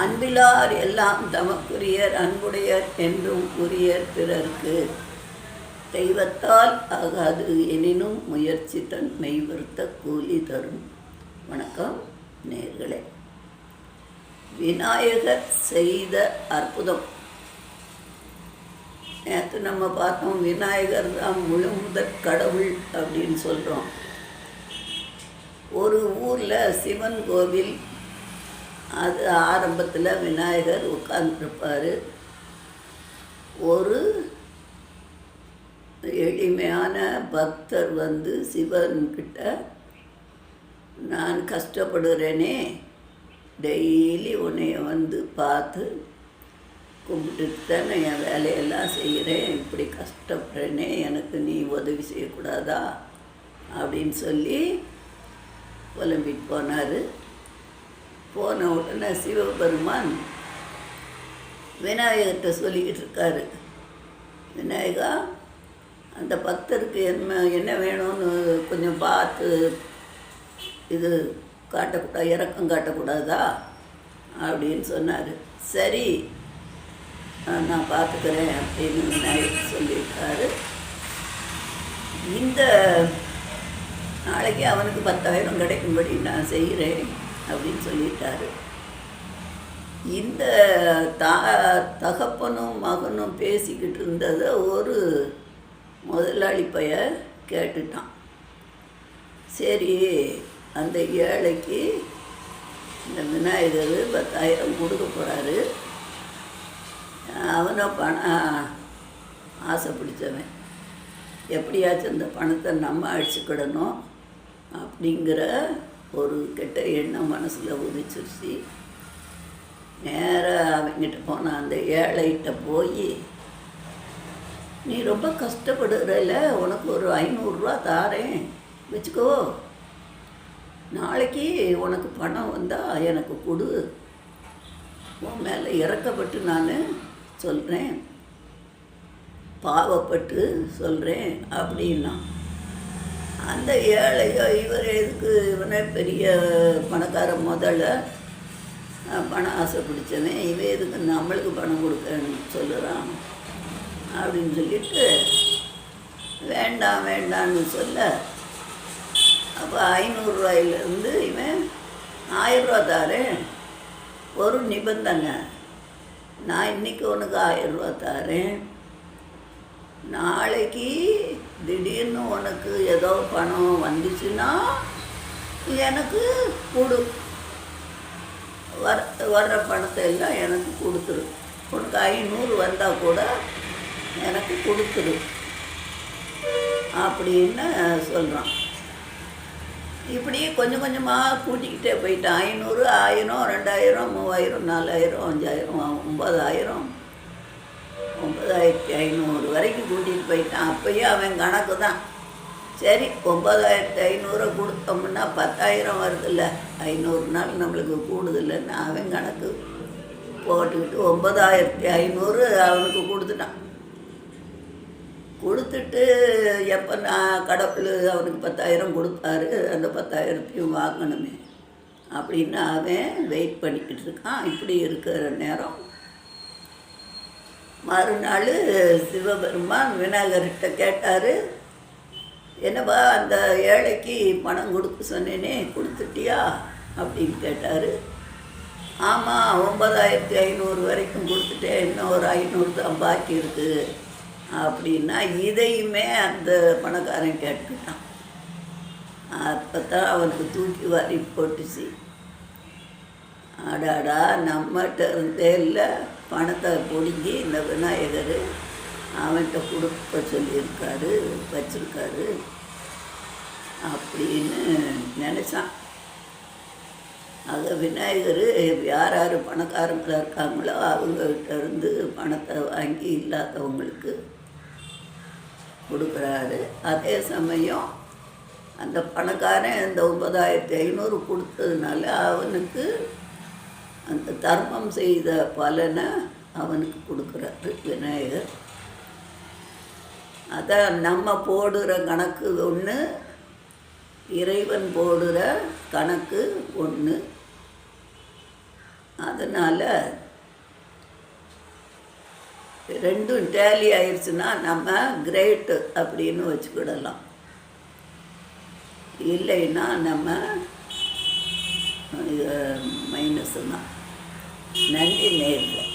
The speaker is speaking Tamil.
அன்பிலார் எல்லாம் தமக்குரியர் அன்புடையர் என்றும் உரியர் பிறர்க்கு. தெய்வத்தால் ஆகாது எனினும் முயற்சி தன் மெய்வருத்த கூலி தரும். வணக்கம் நேர்களே. விநாயகர் செய்த அற்புதம். நேற்று நம்ம பார்த்தோம் விநாயகர் தான் முழு முதற் கடவுள் அப்படின்னு சொல்கிறோம் ஒரு ஊரில் சிவன் கோவில் அது ஆரம்பத்தில் விநாயகர் உட்கார்ந்துருப்பார். ஒரு எளிமையான பக்தர் வந்து சிவன்கிட்ட நான் கஷ்டப்படுகிறேனே டெய்லி உன்னைய வந்து பார்த்து கும்பிட்டுட்டு தானே என் வேலையெல்லாம் செய்கிறேன் இப்படி கஷ்டப்படுறேனே எனக்கு நீ உதவி செய்யக்கூடாதா? அப்படின்னு சொல்லி புலம்பிட்டு போனார். போன உடனே சிவபெருமான் விநாயகர்கிட்ட சொல்லிக்கிட்டு இருக்காரு விநாயகா அந்த பக்தருக்கு என்ன என்ன வேணும்னு கொஞ்சம் பார்த்து இது காட்டக்கூடாது இறக்கம் காட்டக்கூடாதா? அப்படின்னு சொன்னார். சரி நான் பார்த்துக்கிறேன் அப்படின்னு விநாயகர் சொல்லியிருக்காரு. இந்த நாளைக்கு அவனுக்கு பத்தாயிரம் கிடைக்கும்படி நான் செய்கிறேன். அப்படின்னு சொல்லிட்டாரு இந்த தா தகப்பனும் மகனும் பேசிக்கிட்டு இருந்ததை ஒரு முதலாளி பைய கேட்டுட்டான். சரி அந்த ஏழைக்கு இந்த விநாயகர் பத்தாயிரம் கொடுக்க போகிறாரு அவனும் பணம் ஆசை பிடிச்சவன். எப்படியாச்சும் இந்த பணத்தை நம்ம அடிச்சுக்கிடணும் அப்படிங்கிற ஒரு கெட்ட எண்ணம் மனசில் உதிச்சிருச்சு. நேராக அவங்கிட்ட போன அந்த ஏழைகிட்ட போய் நீ ரொம்ப கஷ்டப்படுறல உனக்கு ஒரு ஐநூறுரூவா தாரேன். வச்சுக்கோ. நாளைக்கு உனக்கு பணம் வந்தால் எனக்கு கொடு. உன் மேலே இறக்கப்பட்டு நான் சொல்கிறேன் பாவப்பட்டு சொல்கிறேன் அப்படின்னா. அந்த ஏழையோ இவர் எதுக்கு? இவனே பெரிய பணக்கார முதல்ல. பணம் ஆசை பிடிச்சவன். இவன் எதுக்கு நம்மளுக்கு பணம் கொடுக்கன்னு சொல்லுறான். அப்படின்னு சொல்லிட்டு வேண்டாம் வேண்டான்னு சொல்ல அப்போ ஐநூறுரூவாயிலேருந்து இவன் ஆயிரரூவா தாரேன். ஒரு நிபந்தனை. நான் இன்றைக்கி உனக்கு ஆயிரரூவா தாரேன். நாளைக்கு திடீர்னு உனக்கு ஏதோ பணம் வந்துச்சுன்னா எனக்கு கொடு. வர வர்ற பணத்தை எல்லாம் எனக்கு கொடுத்துரு. உனக்கு ஐநூறு வந்தால் கூட எனக்கு கொடுத்துரு. அப்படின்னு சொல்கிறான் இப்படி கொஞ்சம் கொஞ்சமாக கூட்டிக்கிட்டே போயிட்டான். ஐநூறு ஆயிரம் ரெண்டாயிரம் மூவாயிரம் நாலாயிரம் அஞ்சாயிரம் ஒம்பதாயிரம் ஒன்பதாயிரத்தி ஐநூறு வரைக்கும் கூட்டிகிட்டு போயிட்டான். அப்பயும் அவன் கணக்கு தான். சரி ஒம்பதாயிரத்தி ஐநூறை கொடுத்தோம்னா பத்தாயிரம் வருதுல்ல. ஐநூறு நாள் நம்மளுக்கு கூடுதில்லைன்னு அவன் கணக்கு போட்டுக்கிட்டு ஒம்பதாயிரத்தி ஐநூறு அவனுக்கு கொடுத்துட்டான். கொடுத்துட்டு எப்போ நான் கடவுள் அவனுக்கு பத்தாயிரம் கொடுப்பாரு அந்த பத்தாயிரத்தையும் வாங்கணுமே. அப்படின்னு அவன் வெயிட் பண்ணிக்கிட்டு இருக்கான். இப்படி இருக்கிற நேரம் மறுநாள் சிவபெருமான் விநாயகர்கிட்ட கேட்டார் என்னப்பா அந்த ஏழைக்கு பணம் கொடுக்க சொன்னேனே கொடுத்துட்டியா? அப்படின்னு கேட்டார். ஆமாம் ஒன்பதாயிரத்தி ஐநூறு வரைக்கும் கொடுத்துட்டேன் இன்னும் ஒரு ஐநூறு தான் பாக்கி இருக்குது அப்படின்னா இதையுமே அந்த பணக்காரன் கேட்டுக்கிட்டான். அப்போ தான் அவனுக்கு தூக்கி வாரி போட்டுச்சு. அடாடா நம்மகிட்ட இருந்தே இல்லை. பணத்தை பிடிங்கி இந்த விநாயகர் அவன்கிட்ட கொடுக்க சொல்லியிருக்காரு வச்சிருக்காரு அப்படின்னு நினச்சான். ஆக விநாயகர் யார் யார் பணக்காரங்களாக இருக்காங்களோ அவங்ககிட்ட இருந்து பணத்தை வாங்கி இல்லாதவங்களுக்கு கொடுக்குறாரு. அதே சமயம் அந்த பணக்காரன் இந்த ஒன்பதாயிரத்தி ஐநூறு கொடுத்ததுனால அவனுக்கு அந்த தர்மம் செய்த பலனை அவனுக்கு கொடுக்குறாரு விநாயகர். அதான் நம்ம போடுற கணக்கு ஒன்று இறைவன் போடுற கணக்கு ஒன்று அதனால் ரெண்டும் டேலி ஆயிடுச்சுன்னா நம்ம கிரேட்டு அப்படின்னு வச்சுக்கிடலாம். இல்லைன்னா நம்ம மைனஸ் தான் நன்றி நேரில்